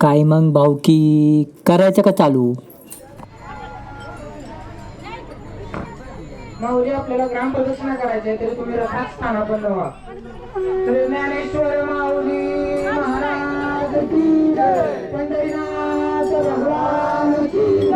काय मग भाऊ की करायचं का चालू? माऊली आपल्याला ग्राम प्रदक्षिणा करायची आहे तरी तुम्ही रथात स्थानापन्न व्हा. श्री ज्ञानेश्वर माऊली महाराज की पंढरीनाथ भगवान की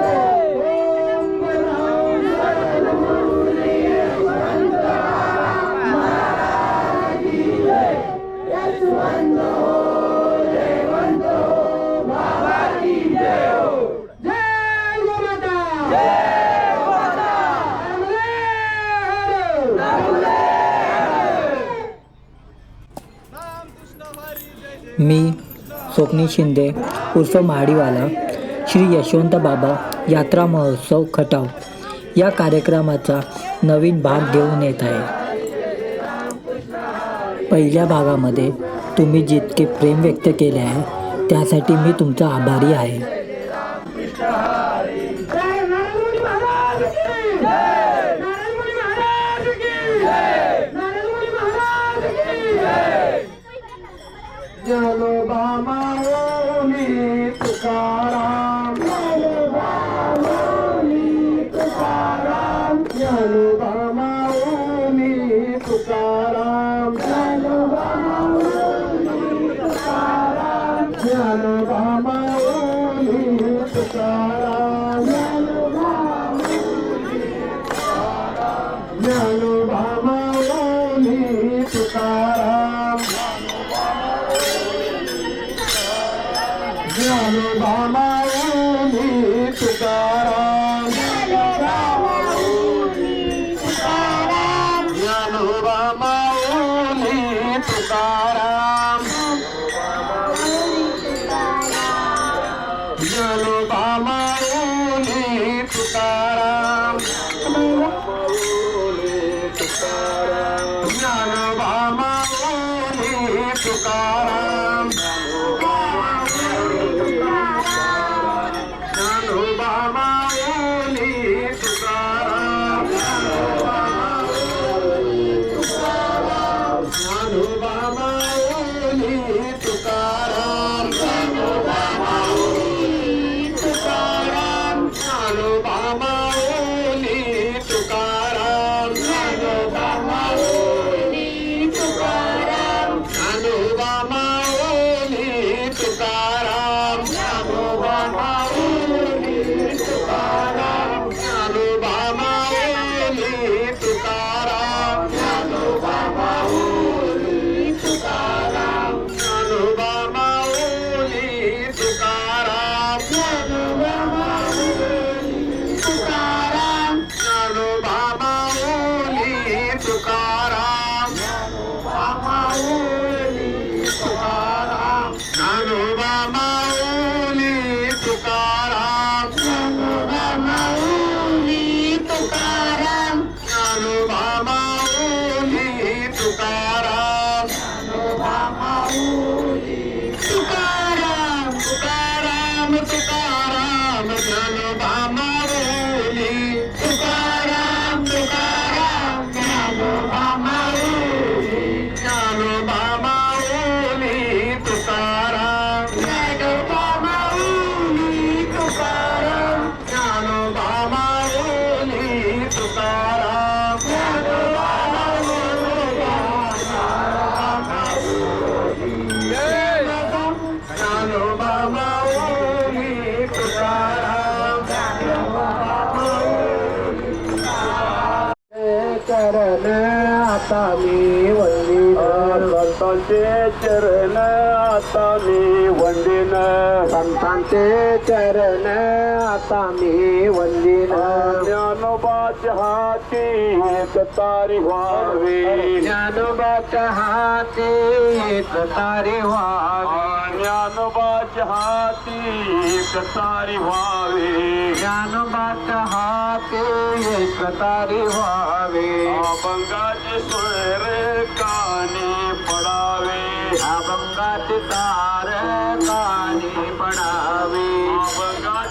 स्वप्नी शिंदे उर्फ महाडीवाला श्री यशवंत बाबा यात्रा महोत्सव खटाव या कार्यक्रमाचा नवीन भाग घेऊन येत आहे. पहिल्या भागामध्ये तुम्ही जितके प्रेम व्यक्त केले आहे त्यासाठी मी तुमचा आभारी आहे. రాము రామాయణి తుకారాం రాను రామాయణి తుకారాం రాను రామాయణి తుకారాం రాను రామాయణి తుకారాం. Obama. आता मी वंदिन संतांचे चरण आता मी वंदीन संतांचे चरण आता मी वंदीन ज्ञानोबाच्या हाती एक तारी व्हावी ज्ञानोबाच्या हाती एक तारी व्हावी ज्ञानोबाच्या हाती एक तारी व्हावी ज्ञानोबाच्या हाती एक तारी व्हावी अभंगाचे स्वर कानी पडावे। अभंगाचे तार कानी पडावे। अभंगाचे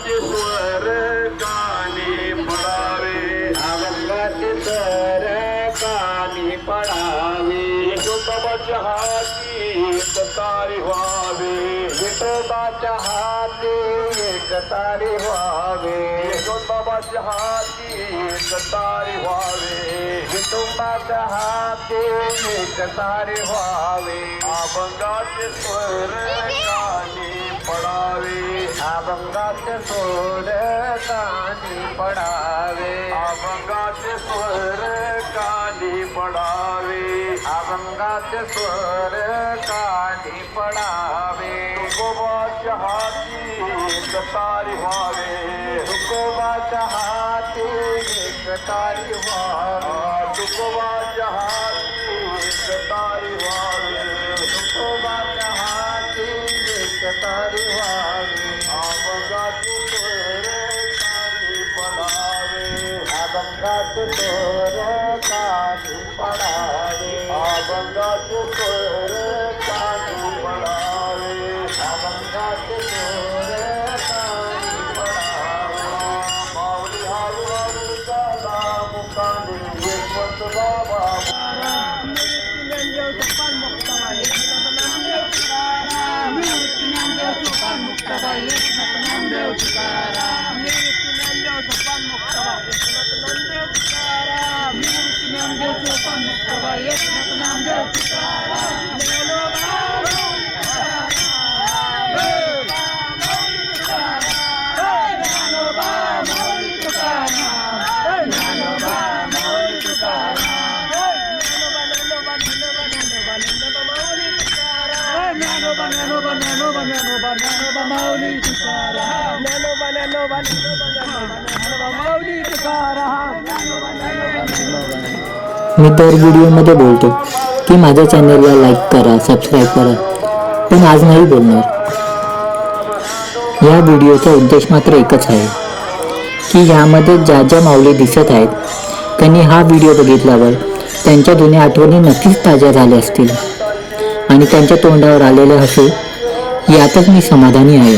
सतारी वावे। जिन बाबा जहाती सतारी वावे। जिन तुम्बा जहाती सतारी वावे। आबंगा से सुर कानी पढ़ावे। आबंगा से सुर कानी पढ़ावे। आबंगा से सुर कानी पढ़ावे। आबंगा से सुर कानी पढ़ावे। तो कतारे रुकबा चहाी कतारि मां Yes, I'm down to माऊली हारू हारू चाला मुकामी यशवंत बाबा मी तर व्हिडिओमध्ये बोलतो की माझ्या चॅनलला लाईक करा सबस्क्राईब करा. पण आज नाही बोलणार. या व्हिडिओचा उद्देश मात्र एकच आहे की ह्यामध्ये ज्या ज्या माऊली दिसत आहेत त्यांनी हा व्हिडिओ बघितल्यावर त्यांच्या जुन्या आठवणी नक्कीच ताज्या झाल्या असतील. आणि त्यांच्या तोंडावर आलेले हसू यातच मी समाधानी आहे.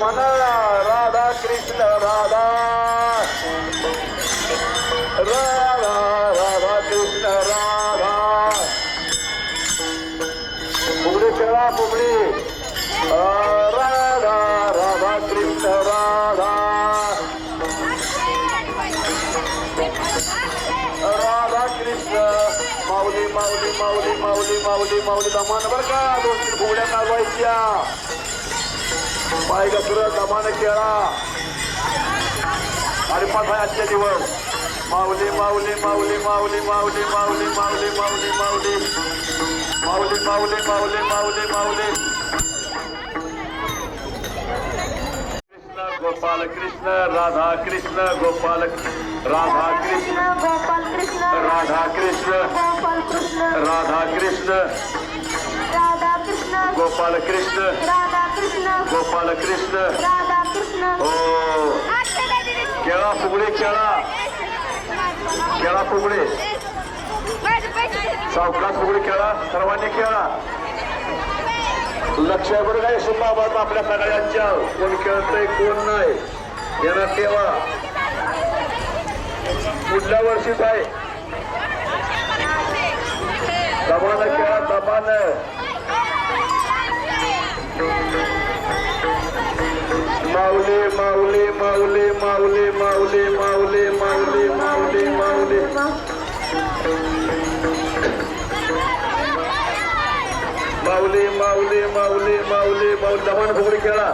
भगवान राधा कृष्ण राधा। राधा राधा कृष्ण राधा। फुगडी खेळा फुगडी। राधा राधा कृष्ण राधा। राधा कृष्ण। माऊली माऊली माऊली माऊली माऊली माऊली दमान बरं का? दोन तीन फुगड्या चालवायच्या. पाय घसरत दमान खेळा आणि पाच आजच्या दिवस माऊली माऊली माऊली माऊली माऊली माऊली माऊली माऊली माऊली माऊली माऊली माऊली माऊली माऊली कृष्ण गोपाल कृष्ण राधा कृष्ण गोपाल राधा कृष्ण गोपाल कृष्ण राधा कृष्ण गोपाल कृष्ण राधा कृष्ण राधा कृष्ण गोपाल कृष्ण राधा कृष्ण गोपाल कृष्ण हो केळा फुगडे केळा. केळा फुगडे. सावकाश फुगडी खेळा सर्वांनी खेळा लक्ष बरं काय बाबा आपल्या सगळ्यांच्या. कोण खेळतंय कोण नाही. येणार ठेवा पुढल्या वर्षीच आहे. दबानं खेळा दबानं माऊले माऊले माऊले माऊले माऊले माऊली माऊले माऊले माऊले माऊले माऊले माऊले माऊली माऊली दमण फुगडी खेळा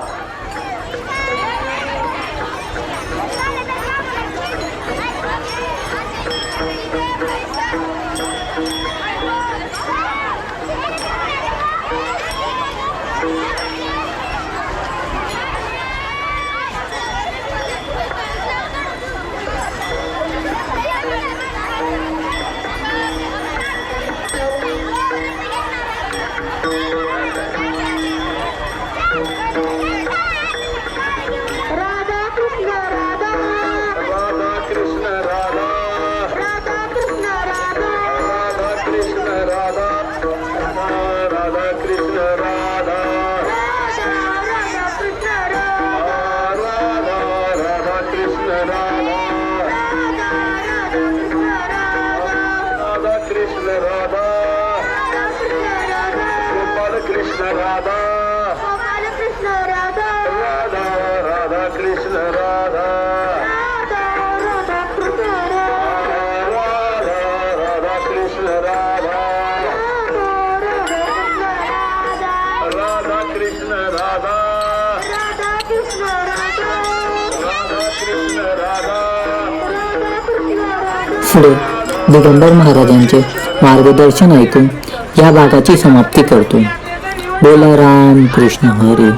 पुढे दिगंबर महाराजांचे मार्गदर्शन ऐकून या भागाची समाप्ती करतो. बोला राम कृष्ण हरी.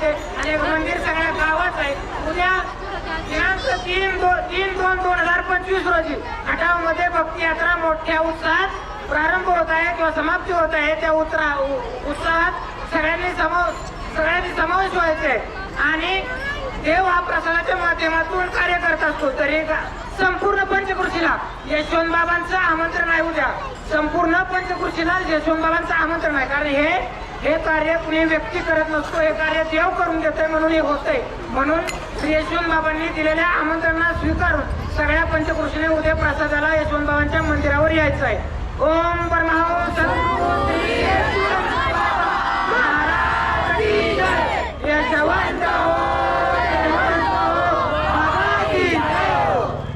करायचे आणि मंदिर सगळ्या गावात आहे. उद्या दिनांक तीन दोन तीन दोन दोन हजार पंचवीस रोजी खटावमध्ये भक्ती यात्रा मोठ्या उत्साहात प्रारंभ होत आहे किंवा समाप्ती होत आहे. त्या उत्रा उ- उत्साहात सगळ्यांनी समो सगळ्यांनी समावेश व्हायचे. आणि देव हा प्रसादाच्या माध्यमातून कार्य करत असतो. तरी संपूर्ण पंचकृषीला यशवंत बाबांचं आमंत्रण आहे उद्या. संपूर्ण पंचकृषीला यशवंत बाबांचं आमंत्रण आहे. कारण हे हे कार्य कुणी व्यक्ती करत नसतो हे कार्य देव करून देतोय म्हणून हे होतंय. म्हणून श्री यशवंतबाबांनी दिलेल्या आमंत्रणा स्वीकारून सगळ्या पंचकृषीने उदय प्रसादाला यशवंतबाबांच्या मंदिरावर यायचं आहे. ओम परमाहंस यशवंत